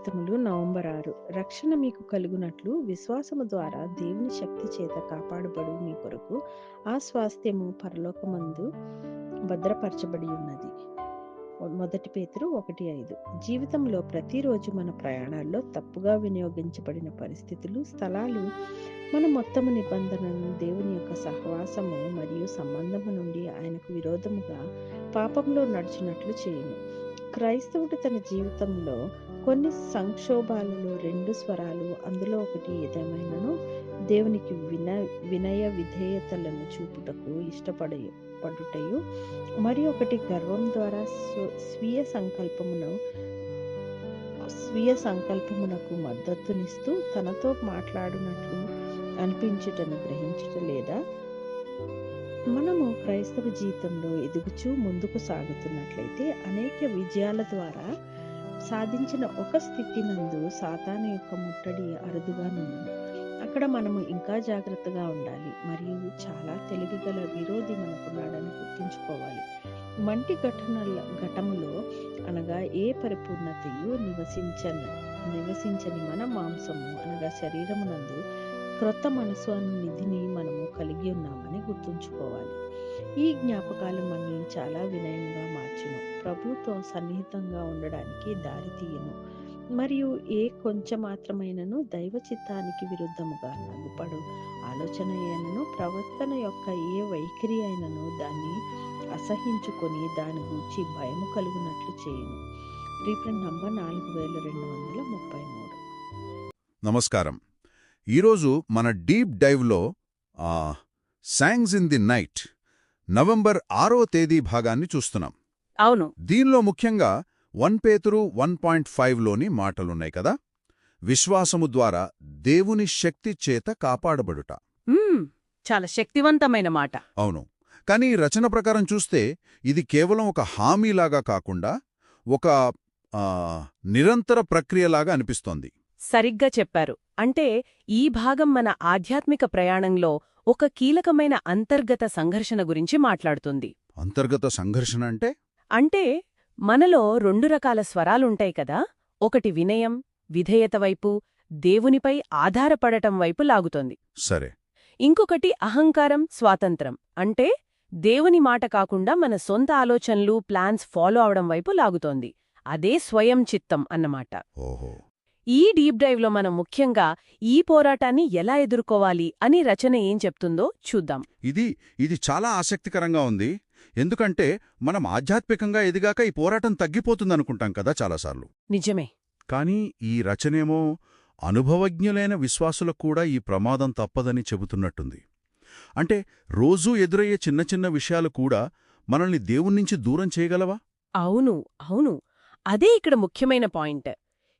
గీతములు November ఆరు రక్షణ మీకు కలుగునట్లు విశ్వాసము ద్వారా దేవుని శక్తి చేత కాపాడబడు మీ కొరకు ఆ స్వాస్థ్యము పరలోకమందు భద్రపరచబడి ఉన్నది మొదటి పేతురు ఒకటి ఐదు. జీవితంలో ప్రతిరోజు మన ప్రయాణాల్లో తప్పుగా వినియోగించబడిన పరిస్థితులు స్థలాలు మన మొత్తము నిబంధనను దేవుని యొక్క సహవాసము మరియు సంబంధము నుండి ఆయనకు విరోధముగా పాపంలో నడిచినట్లు చేయను. క్రైస్తవుడు తన జీవితంలో కొన్ని సంక్షోభాలలో రెండు స్వరాలు అందులో ఒకటి ఏదేమైనాను దేవునికి విన వినయ విధేయతలను చూపుటకు ఇష్టపడే పడుటయు. మరి ఒకటి గర్వం ద్వారా స్వీయ సంకల్పమును స్వీయ సంకల్పమునకు మద్దతునిస్తూ తనతో మాట్లాడినట్లు అనిపించుటను గ్రహించుట లేదా? మనము క్రైస్తవ జీవితంలో ఎదుగుచూ ముందుకు సాగుతున్నట్లయితే అనేక విజయాల ద్వారా సాధించిన ఒక స్థితి నందు సాతాను యొక్క ముట్టడి అరుదుగా నుండి అక్కడ మనము ఇంకా జాగ్రత్తగా ఉండాలి. మరియు చాలా తెలివిగల విరోధి మనకున్నాడని గుర్తుంచుకోవాలి. మంటి ఘటనల ఘటములో అనగా ఏ పరిపూర్ణతయు నివసించని నివసించని మన మాంసము అనగా శరీరమునందు క్రొత్త మనసు అను నిధిని మనము కలిగి ఉన్నామని గుర్తుంచుకోవాలి. ఈ జ్ఞాపకాలు మనల్ని చాలా వినయంగా మార్చును. ప్రభుతో సన్నిహితంగా ఉండడానికి దారి తీయను. మరియు ఏ కొంచెం మాత్రమైనను దైవ చిత్తానికి విరుద్ధముగా నలుపడు ఆలోచన అయినను ప్రవర్తన యొక్క ఏ వైఖరి అయినను దాన్ని అసహించుకొని దాని గురించి భయము కలుగునట్లు చేయను. రీప్రింట్ నంబర్ నాలుగు వేల రెండు వందల ముప్పై మూడు. నమస్కారం. ఈరోజు మన deep డైవ్లో songs in the night November ఆరో తేదీ భాగాన్ని చూస్తున్నాం. అవును. దీనిలో ముఖ్యంగా వన్ పేతురు వన్ పాయింట్ ఫైవ్లోని మాటలున్నాయి కదా? విశ్వాసము ద్వారా దేవుని శక్తి చేత కాపాడబడుట. చాలా శక్తివంతమైన మాట. అవును. కానీ రచన ప్రకారం చూస్తే ఇది కేవలం ఒక హామీలాగా కాకుండా ఒక నిరంతర ప్రక్రియలాగా అనిపిస్తోంది. సరిగ్గా చెప్పారు. అంటే ఈ భాగం మన ఆధ్యాత్మిక ప్రయాణంలో ఒక కీలకమైన అంతర్గత సంఘర్షణ గురించి మాట్లాడుతుంది. అంతర్గత సంఘర్షణ అంటే? అంటే మనలో రెండు రకాల స్వరాలుంటాయి కదా. ఒకటి వినయం విధేయత వైపు దేవునిపై ఆధారపడటం వైపు లాగుతోంది. సరే. ఇంకొకటి అహంకారం స్వాతంత్రం. అంటే దేవుని మాట కాకుండా మన సొంత ఆలోచనలు ప్లాన్స్ ఫాలో అవడం వైపు లాగుతోంది. అదే స్వయం చిత్తం అన్నమాట. ఓహో. ఈ డీప్ డైవ్లో మనం ముఖ్యంగా ఈ పోరాటాన్ని ఎలా ఎదుర్కోవాలి అని రచన ఏం చెప్తుందో చూద్దాం. ఇది ఇది చాలా ఆసక్తికరంగా ఉంది. ఎందుకంటే మనం ఆధ్యాత్మికంగా ఎదిగాక ఈ పోరాటం తగ్గిపోతుందనుకుంటాం కదా చాలాసార్లు. నిజమే. కానీ ఈ రచనేమో అనుభవజ్ఞులైన విశ్వాసులకు కూడా ఈ ప్రమాదం తప్పదని చెబుతున్నట్టుంది. అంటే రోజూ ఎదురయ్యే చిన్న చిన్న విషయాలు కూడా మనల్ని దేవుణ్ణించి దూరం చేయగలవా? అవును అవును. అదే ఇక్కడ ముఖ్యమైన పాయింట్.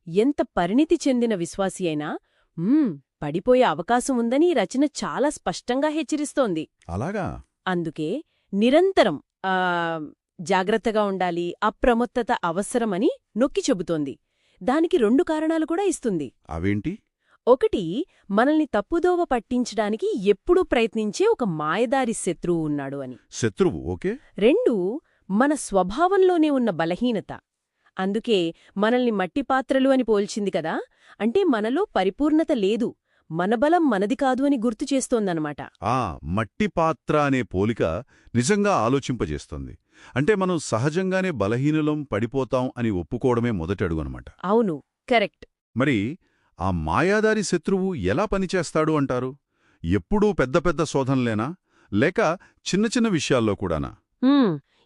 ఎంత పరిణితి చెందిన విశ్వాసి అయినా "మ్మ్, పడిపోయే అవకాశం ఉందని ఈ రచన చాలా స్పష్టంగా హెచ్చరిస్తోంది. అలాగా? అందుకే నిరంతరం జాగ్రత్తగా ఉండాలి అప్రమత్తత అవసరమని నొక్కి చెబుతోంది. దానికి రెండు కారణాలు కూడా ఇస్తుంది. అవేంటి? ఒకటి మనల్ని తప్పుదోవ పట్టించడానికి ఎప్పుడూ ప్రయత్నించే ఒక మాయదారి శత్రువు ఉన్నాడు అని. శత్రువు ఓకే. రెండు మన స్వభావంలోనే ఉన్న బలహీనత. అందుకే మనల్ని మట్టి పాత్రలు అని పోల్చింది కదా? అంటే మనలో పరిపూర్ణత లేదు. మన బలం మనది కాదు అని గుర్తు చేస్తోందనమాట ఆ మట్టి పాత్ర అనే పోలిక నిజంగా ఆలోచింపజేస్తుంది. అంటే మనం సహజంగానే బలహీనులం పడిపోతాం అని ఒప్పుకోవడమే మొదటి అడుగు అనమాట అవును కరెక్ట్. మరి ఆ మాయాదారి శత్రువు ఎలా పనిచేస్తాడు అంటారు? ఎప్పుడూ పెద్ద పెద్ద శోధనలేనా? లేక చిన్న చిన్న విషయాల్లో కూడానా?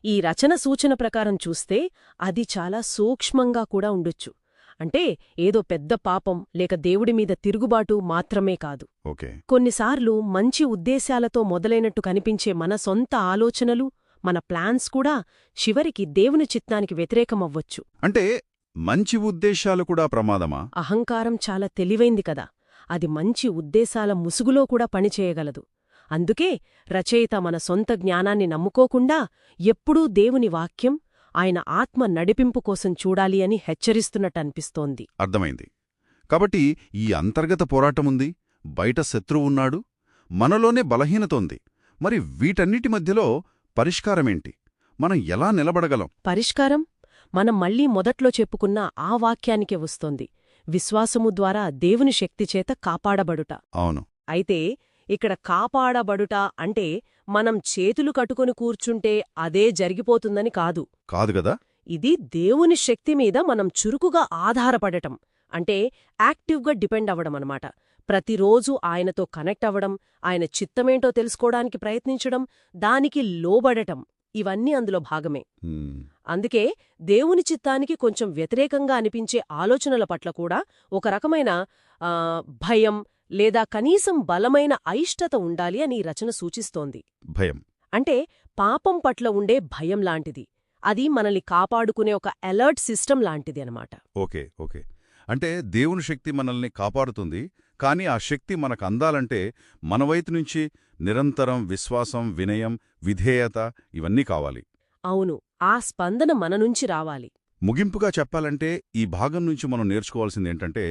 ఈ రచన సూచన ప్రకారం చూస్తే అది చాలా సూక్ష్మంగా కూడా ఉండొచ్చు. అంటే ఏదో పెద్ద పాపం లేక దేవుడి మీద తిరుగుబాటు మాత్రమే కాదు. కొన్నిసార్లు మంచి ఉద్దేశాలతో మొదలైనట్టు కనిపించే మన సొంత ఆలోచనలు మన ప్లాన్స్ కూడా చివరికి దేవుని చిత్తానికి వ్యతిరేకమవ్వచ్చు. అంటే మంచి ఉద్దేశాలు కూడా ప్రమాదమా? అహంకారం చాలా తెలివైంది కదా. అది మంచి ఉద్దేశాల ముసుగులో కూడా పనిచేయగలదు. అందుకే రచయిత మన సొంత జ్ఞానాన్ని నమ్ముకోకుండా ఎప్పుడూ దేవుని వాక్యం ఆయన ఆత్మ నడిపింపు కోసం చూడాలి అని హెచ్చరిస్తున్నట్టనిపిస్తోంది. అర్థమైంది. కాబట్టి ఈ అంతర్గత పోరాటముంది బయట శత్రువున్నాడు మనలోనే బలహీనత ఉంది మరి వీటన్నిటి మధ్యలో పరిష్కారమేంటి? మనం ఎలా నిలబడగలం? పరిష్కారం? మనం మళ్ళీ మొదట్లో చెప్పుకున్న ఆ వాక్యానికే వస్తోంది. విశ్వాసము ద్వారా దేవుని శక్తి చేత కాపాడబడుట. అవును. అయితే ఇక్కడ కాపాడబడుట అంటే మనం చేతులు కట్టుకొని కూర్చుంటే అదే జరిగిపోతుందని కాదు. కాదు గదా ఇది దేవుని శక్తి మీద మనం చురుకుగా ఆధారపడటం అంటే యాక్టివ్గా డిపెండ్ అవ్వడం అనమాట ప్రతిరోజు ఆయనతో కనెక్ట్ అవ్వడం ఆయన చిత్తమేంటో తెలుసుకోవడానికి ప్రయత్నించడం దానికి లోబడటం ఇవన్నీ అందులో భాగమే. అందుకే దేవుని చిత్తానికి కొంచెం వ్యతిరేకంగా అనిపించే ఆలోచనల పట్ల కూడా ఒక రకమైన భయం లేదా కనీసం బలమైన అయిష్టత ఉండాలి అని రచన సూచిస్తోంది. భయం. అంటే పాపం పట్ల ఉండే భయం లాంటిది. అది మనల్ని కాపాడుకునే ఒక అలర్ట్ సిస్టమ్ లాంటిది అనమాట ఓకే ఓకే. అంటే దేవుని శక్తి మనల్ని కాపాడుతుంది కానీ ఆ శక్తి మనకు అందాలంటే మన వైపు నుంచి నిరంతరం విశ్వాసం వినయం విధేయత ఇవన్నీ కావాలి. అవును ఆ స్పందన మన నుంచి రావాలి. ముగింపుగా చెప్పాలంటే ఈ భాగం నుంచి మనం నేర్చుకోవాల్సిందేంటంటే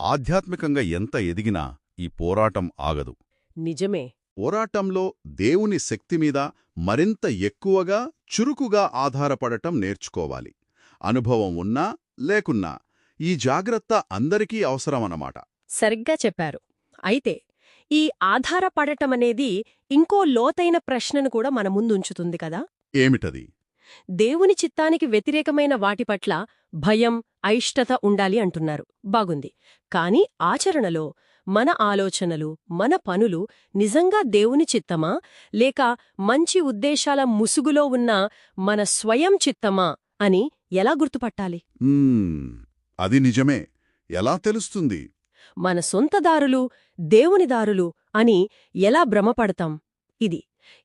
ఆధ్యాత్మికంగా ఎంత ఎదిగినా ఈ పోరాటం ఆగదు. నిజమే. పోరాటంలో దేవుని శక్తి మీద మరింత ఎక్కువగా చురుకుగా ఆధారపడటం నేర్చుకోవాలి. అనుభవం ఉన్నా లేకున్నా ఈ జాగ్రత్త అందరికీ అవసరమన్నమాట. సరిగ్గా చెప్పారు. అయితే ఈ ఆధారపడటమనేది ఇంకో లోతైన ప్రశ్నను కూడా మన ముందుంచుతుంది కదా? ఏమిటది? దేవుని చిత్తానికి వ్యతిరేకమైన వాటి పట్ల భయం అయిష్టత ఉండాలి అంటున్నారు. బాగుంది. కాని ఆచరణలో మన ఆలోచనలు మన పనులు నిజంగా దేవుని చిత్తమా? లేక మంచి ఉద్దేశాల ముసుగులో ఉన్న మన స్వయం చిత్తమా? అని ఎలా గుర్తుపట్టాలి? అది నిజమే. ఎలా తెలుస్తుంది? మన సొంత దారులు దేవుని దారులు అని ఎలా భ్రమపడతాం? ఇది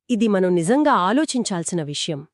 ఇది మనం నిజంగా ఆలోచించాల్సిన విషయం.